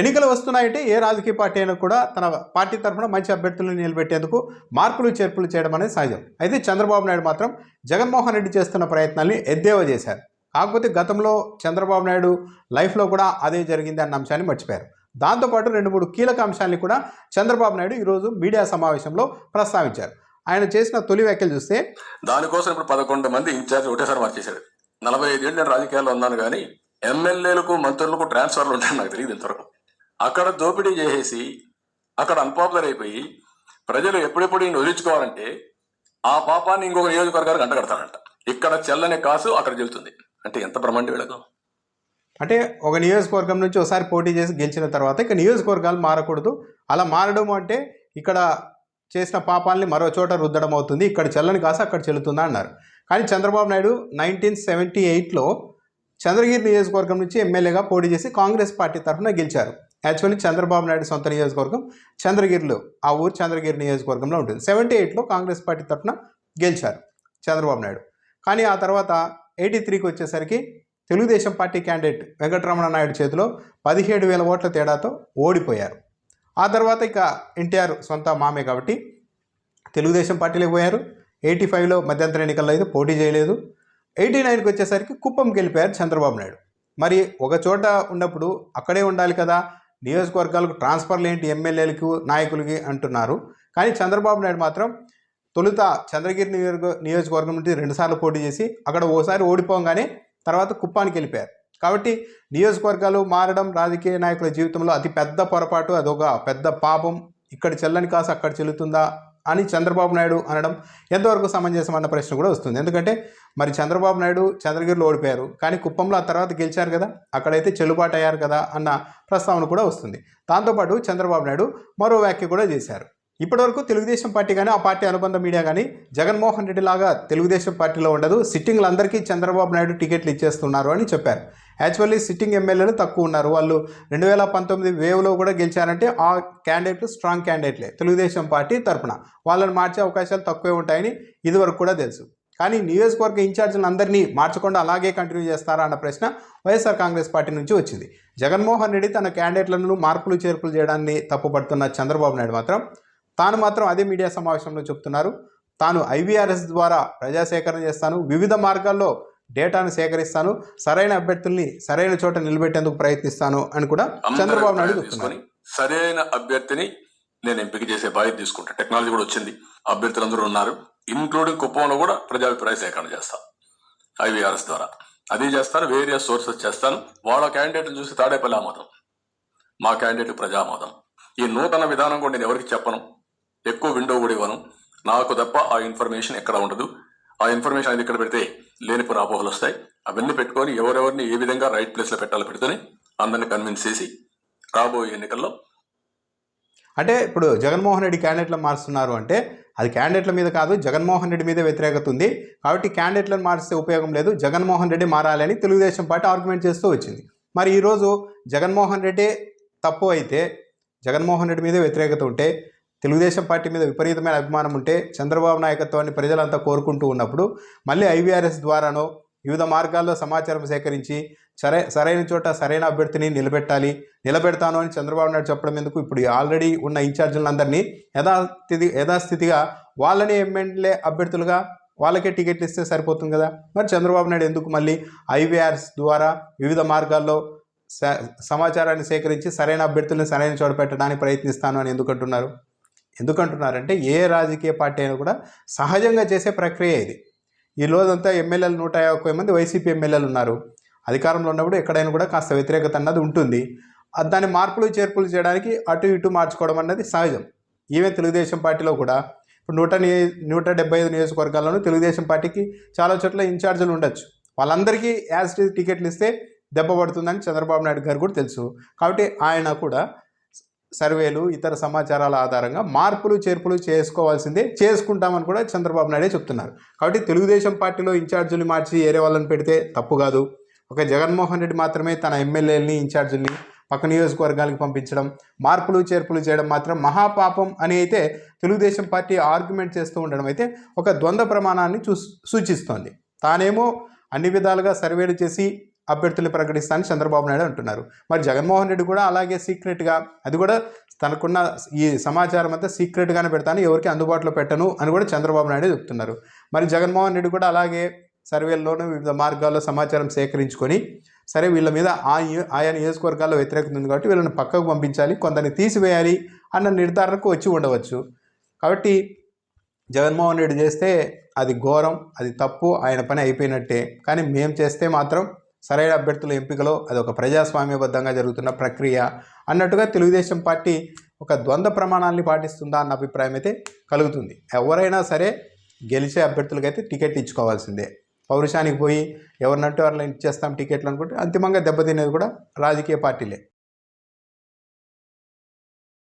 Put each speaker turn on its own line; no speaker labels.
ఎన్నికలు వస్తున్నాయంటే ఏ రాజకీయ పార్టీ అయినా కూడా తన పార్టీ తరఫున మంచి అభ్యర్థులను నిలబెట్టేందుకు మార్పులు చేర్పులు చేయడం అనేది సహజం. అయితే చంద్రబాబు నాయుడు మాత్రం జగన్మోహన్ రెడ్డి చేస్తున్న ప్రయత్నాల్ని ఎద్దేవా చేశారు. కాకపోతే గతంలో చంద్రబాబు నాయుడు లైఫ్లో కూడా అదే జరిగింది అన్న అంశాన్ని మర్చిపోయారు. దాంతోపాటు రెండు మూడు కీలక అంశాన్ని కూడా చంద్రబాబు నాయుడు ఈరోజు మీడియా సమావేశంలో ప్రస్తావించారు. ఆయన చేసిన తొలి వ్యాఖ్యలు చూస్తే
దానికోసం ఇప్పుడు పదకొండు మంది ఇన్ఛార్జ్ ఒకటేసారి మార్చేశాడు నలభై ఐదేళ్ళు నేను రాజకీయాల్లో ఉన్నాను కానీ ఎమ్మెల్యేలకు మంత్రులకు ట్రాన్స్ఫర్లు ఉంటాయని నాకు తెలియదు ఇంతవరకు. అక్కడ దోపిడీ చేసేసి అక్కడ అన్పాపులర్ అయిపోయి ప్రజలు ఎప్పుడెప్పుడు ఈయన వదిలించుకోవాలంటే ఆ పాపాన్ని ఇంకొక నియోజకవర్గానికి అంటగడతాడంట ఇక్కడ చెల్లని కాసు అక్కడ చెల్లుతుంది అంటే ఎంత బ్రహ్మాండ వీళ్ళకు
అంటే ఒక నియోజకవర్గం నుంచి ఒకసారి పోటీ చేసి గెలిచిన తర్వాత ఇక నియోజకవర్గాలు మారకూడదు. అలా మారడం అంటే ఇక్కడ చేసిన పాపాలని మరో చోట రుద్దడం అవుతుంది. ఇక్కడ చెల్లని కాసు అక్కడ చెల్లుతుందా అన్నారు. కానీ చంద్రబాబు నాయుడు నైన్టీన్ సెవెంటీ ఎయిట్లో చంద్రగిరి నియోజకవర్గం నుంచి ఎమ్మెల్యేగా పోటీ చేసి కాంగ్రెస్ పార్టీ తరఫున గెలిచారు. యాక్చువల్లీ చంద్రబాబు నాయుడు సొంత నియోజకవర్గం చంద్రగిరిలో ఆ ఊరు చంద్రగిరి నియోజకవర్గంలో ఉంటుంది. సెవెంటీ ఎయిట్లో కాంగ్రెస్ పార్టీ తరఫున గెలిచారు చంద్రబాబు నాయుడు. కానీ ఆ తర్వాత ఎయిటీ త్రీకి వచ్చేసరికి తెలుగుదేశం పార్టీ క్యాండిడేట్ వెంకటరమణ నాయుడు చేతిలో పదిహేడు వేల ఓట్ల తేడాతో ఓడిపోయారు. ఆ తర్వాత ఇక ఎన్టీఆర్ సొంత మామే కాబట్టి తెలుగుదేశం పార్టీలోకి పోయారు. ఎయిటీ ఫైవ్లో మధ్యంతర ఎన్నికల్లో అయితే పోటీ చేయలేదు. ఎయిటీ నైన్కి వచ్చేసరికి కుప్పం గెలిపోయారు చంద్రబాబు నాయుడు. మరి ఒక చోట ఉన్నప్పుడు అక్కడే ఉండాలి కదా నియోజకవర్గాలకు ట్రాన్స్ఫర్లు ఏంటి ఎమ్మెల్యేలకు నాయకులకి అంటున్నారు. కానీ చంద్రబాబు నాయుడు మాత్రం తొలుత చంద్రగిరి నియోజక నియోజకవర్గం నుండి రెండుసార్లు పోటీ చేసి అక్కడ ఓసారి ఓడిపోగానే తర్వాత కుప్పానికి వెళ్ళిపోయారు. కాబట్టి నియోజకవర్గాలు మారడం రాజకీయ నాయకుల జీవితంలో అతి పెద్ద పొరపాటు అదొక పెద్ద పాపం. ఇక్కడ చెల్లని కాసు అక్కడ చెల్లుతుందా? అని చంద్రబాబు నాయుడు అనడం ఎంతవరకు సమంజసం అన్న ప్రశ్న కూడా వస్తుంది. ఎందుకంటే మరి చంద్రబాబు నాయుడు చంద్రగిరిలో ఓడిపోయారు. కానీ కుప్పంలో ఆ తర్వాత గెలిచారు కదా అక్కడైతే చెల్లుబాటు అయ్యారు కదా అన్న ప్రస్తావన కూడా వస్తుంది. దాంతోపాటు చంద్రబాబు నాయుడు మరో వ్యాఖ్య కూడా చేశారు. ఇప్పటివరకు తెలుగుదేశం పార్టీ కానీ ఆ పార్టీ అనుబంధ మీడియా కానీ జగన్మోహన్ రెడ్డి లాగా తెలుగుదేశం పార్టీలో ఉండదు. సిట్టింగ్లందరికీ చంద్రబాబు నాయుడు టికెట్లు ఇచ్చేస్తున్నారు అని చెప్పారు. యాక్చువల్లీ సిట్టింగ్ ఎమ్మెల్యేలు తక్కువ ఉన్నారు. వాళ్ళు రెండు వేల పంతొమ్మిది వేవ్లో కూడా గెలిచారంటే ఆ క్యాండిడేట్లు స్ట్రాంగ్ క్యాండిడేట్లే తెలుగుదేశం పార్టీ తరపున. వాళ్ళని మార్చే అవకాశాలు తక్కువే ఉంటాయని ఇదివరకు కూడా తెలుసు. కానీ నియోజకవర్గ ఇన్ఛార్జీలను అందరినీ మార్చకుండా అలాగే కంటిన్యూ చేస్తారా అన్న ప్రశ్న వైఎస్ఆర్ కాంగ్రెస్ పార్టీ నుంచి వచ్చింది. జగన్మోహన్ రెడ్డి తన క్యాండిడేట్లను మార్పులు చేర్పులు చేయడాన్ని తప్పుపడుతున్న చంద్రబాబు నాయుడు మాత్రం తాను మాత్రం అదే మీడియా సమావేశంలో చెప్తున్నారు. తాను ఐవీఆర్ఎస్ ద్వారా ప్రజాసేకరణ చేస్తాను. వివిధ మార్గాల్లో డేటాను సేకరిస్తాను. సరైన అభ్యర్థుల్ని సరైన చోట నిలబెట్టేందుకు ప్రయత్నిస్తాను అని కూడా చంద్రబాబు నాయుడు చెప్తున్నారు.
సరైన అభ్యర్థిని నేను ఎంపిక చేసే బాధ్యత తీసుకుంటా. టెక్నాలజీ కూడా వచ్చింది. అభ్యర్థులందరూ ఉన్నారు. ఇన్క్లూడింగ్ కుప్పంలో కూడా ప్రజాభిప్రాయ సేకరణ చేస్తా. ఐవీఆర్ఎస్ ద్వారా. అది చేస్తాను. వేరియస్ సోర్సెస్ చేస్తాను. వాళ్ళ క్యాండిడేట్ని చూసి తాడేపల్లి ఆమోదం. మా క్యాండిడేట్ ప్రజామోదం. ఈ నూతన విధానం కూడా నేను ఎవరికి చెప్పను. ఎక్కువ విండో కూడా ఇవ్వను. నాకు తప్ప ఆ ఇన్ఫర్మేషన్ ఎక్కడ ఉండదు. ఆ ఇన్ఫర్మేషన్ అనేది ఇక్కడ పెడితే లేని పురాపోహలు వస్తాయి. అవన్నీ పెట్టుకొని ఎవరెవరిని ఏ విధంగా రైట్ ప్లేస్లో పెట్టాలో పెడితేనే అందరిని కన్విన్స్ చేసి రాబోయే ఎన్నికల్లో
అంటే ఇప్పుడు జగన్మోహన్ రెడ్డి క్యాండిడేట్లను మారుస్తున్నారు అంటే అది క్యాండిడేట్ల మీద కాదు జగన్మోహన్ రెడ్డి మీదే వ్యతిరేకత ఉంది. కాబట్టి క్యాండిడేట్లను మారిస్తే ఉపయోగం లేదు. జగన్మోహన్ రెడ్డి మారాలని తెలుగుదేశం పార్టీ ఆర్గ్యుమెంట్ చేస్తూ వచ్చింది. మరి ఈరోజు జగన్మోహన్ రెడ్డి తప్పు అయితే జగన్మోహన్ రెడ్డి మీదే వ్యతిరేకత ఉంటే తెలుగుదేశం పార్టీ మీద విపరీతమైన అభిమానం ఉంటే చంద్రబాబు నాయకత్వాన్ని ప్రజలంతా కోరుకుంటూ ఉన్నప్పుడు మళ్ళీ ఐవీఆర్ఎస్ ద్వారానో వివిధ మార్గాల్లో సమాచారం సేకరించి సరే సరైన చోట సరైన అభ్యర్థిని నిలబెట్టాలి నిలబెడతాను అని చంద్రబాబు నాయుడు చెప్పడం ఎందుకు? ఇప్పుడు ఆల్రెడీ ఉన్న ఇన్ఛార్జీలందరినీ యథాస్థితి యథాస్థితిగా వాళ్ళని ఎమ్మెల్యే అభ్యర్థులుగా వాళ్ళకే టికెట్లు ఇస్తే సరిపోతుంది కదా? మరి చంద్రబాబు నాయుడు ఎందుకు మళ్ళీ ఐవీఆర్ఎస్ ద్వారా వివిధ మార్గాల్లో స- సమాచారాన్ని సేకరించి సరైన అభ్యర్థులను సరైన చోట పెట్టడానికి ప్రయత్నిస్తాను అని ఎందుకంటున్నారు ఎందుకంటున్నారంటే ఏ రాజకీయ పార్టీ అయినా కూడా సహజంగా చేసే ప్రక్రియ ఇది. ఈ రోజంతా ఎమ్మెల్యేలు నూట యాభై మంది వైసీపీ ఎమ్మెల్యేలు ఉన్నారు. అధికారంలో ఉన్నప్పుడు ఎక్కడైనా కూడా కాస్త వ్యతిరేకత అన్నది ఉంటుంది. దాని మార్పులు చేర్పులు చేయడానికి అటు ఇటు మార్చుకోవడం అన్నది సహజం. ఈవెన్ తెలుగుదేశం పార్టీలో కూడా ఇప్పుడు నూట నూట డెబ్బై ఐదు నియోజకవర్గాల్లోనూ తెలుగుదేశం పార్టీకి చాలా చోట్ల ఇన్ఛార్జీలు ఉండొచ్చు. వాళ్ళందరికీ యాజ్ టికెట్లు ఇస్తే దెబ్బ పడుతుందని చంద్రబాబు నాయుడు గారు కూడా తెలుసు. కాబట్టి ఆయన కూడా సర్వేలు ఇతర సమాచారాల ఆధారంగా మార్పులు చేర్పులు చేసుకోవాల్సిందే చేసుకుంటామని కూడా చంద్రబాబు నాయుడే చెప్తున్నారు. కాబట్టి తెలుగుదేశం పార్టీలో ఇన్ఛార్జీలు మార్చి ఏరే వాళ్ళని పెడితే తప్పు కాదు. ఒక జగన్మోహన్ రెడ్డి మాత్రమే తన ఎమ్మెల్యేలని ఇన్ఛార్జీల్ని పక్క నియోజకవర్గాలకు పంపించడం మార్పులు చేర్పులు చేయడం మాత్రం మహాపాపం అని అయితే తెలుగుదేశం పార్టీ ఆర్గ్యుమెంట్ చేస్తూ ఉండడం అయితే ఒక ద్వంద్వ ప్రమాణాన్ని చూ సూచిస్తోంది. తానేమో అన్ని విధాలుగా సర్వేలు చేసి అభ్యర్థులు ప్రకటిస్తానని చంద్రబాబు నాయుడు అంటున్నారు. మరి జగన్మోహన్ రెడ్డి కూడా అలాగే సీక్రెట్గా అది కూడా తనకున్న ఈ సమాచారం అంతా సీక్రెట్గానే పెడతాను ఎవరికి అందుబాటులో పెట్టను అని కూడా చంద్రబాబు నాయుడు చెప్తున్నారు. మరి జగన్మోహన్ రెడ్డి కూడా అలాగే సర్వేల్లోనూ వివిధ మార్గాల్లో సమాచారం సేకరించుకొని సరే వీళ్ళ మీద ఆ ఆయా నియోజకవర్గాల్లో వ్యతిరేకత ఉంది కాబట్టి వీళ్ళని పక్కకు పంపించాలి కొందరిని తీసివేయాలి అన్న నిర్ధారణకు వచ్చి ఉండవచ్చు. కాబట్టి జగన్మోహన్ రెడ్డి చేస్తే అది ఘోరం అది తప్పు ఆయన పని అయిపోయినట్టే. కానీ మేము చేస్తే మాత్రం సరైన అభ్యర్థుల ఎంపికలో అది ఒక ప్రజాస్వామ్యబద్ధంగా జరుగుతున్న ప్రక్రియ అన్నట్టుగా తెలుగుదేశం పార్టీ ఒక ద్వంద్వ ప్రమాణాన్ని పాటిస్తుందా అన్న అభిప్రాయం అయితే కలుగుతుంది. ఎవరైనా సరే గెలిచే అభ్యర్థులకైతే టికెట్ ఇచ్చుకోవాల్సిందే. పౌరుషానికి పోయి ఎవరినంటే వాళ్ళని ఇచ్చేస్తాం టికెట్లు అనుకుంటే అంతిమంగా దెబ్బతినేది కూడా రాజకీయ పార్టీలే.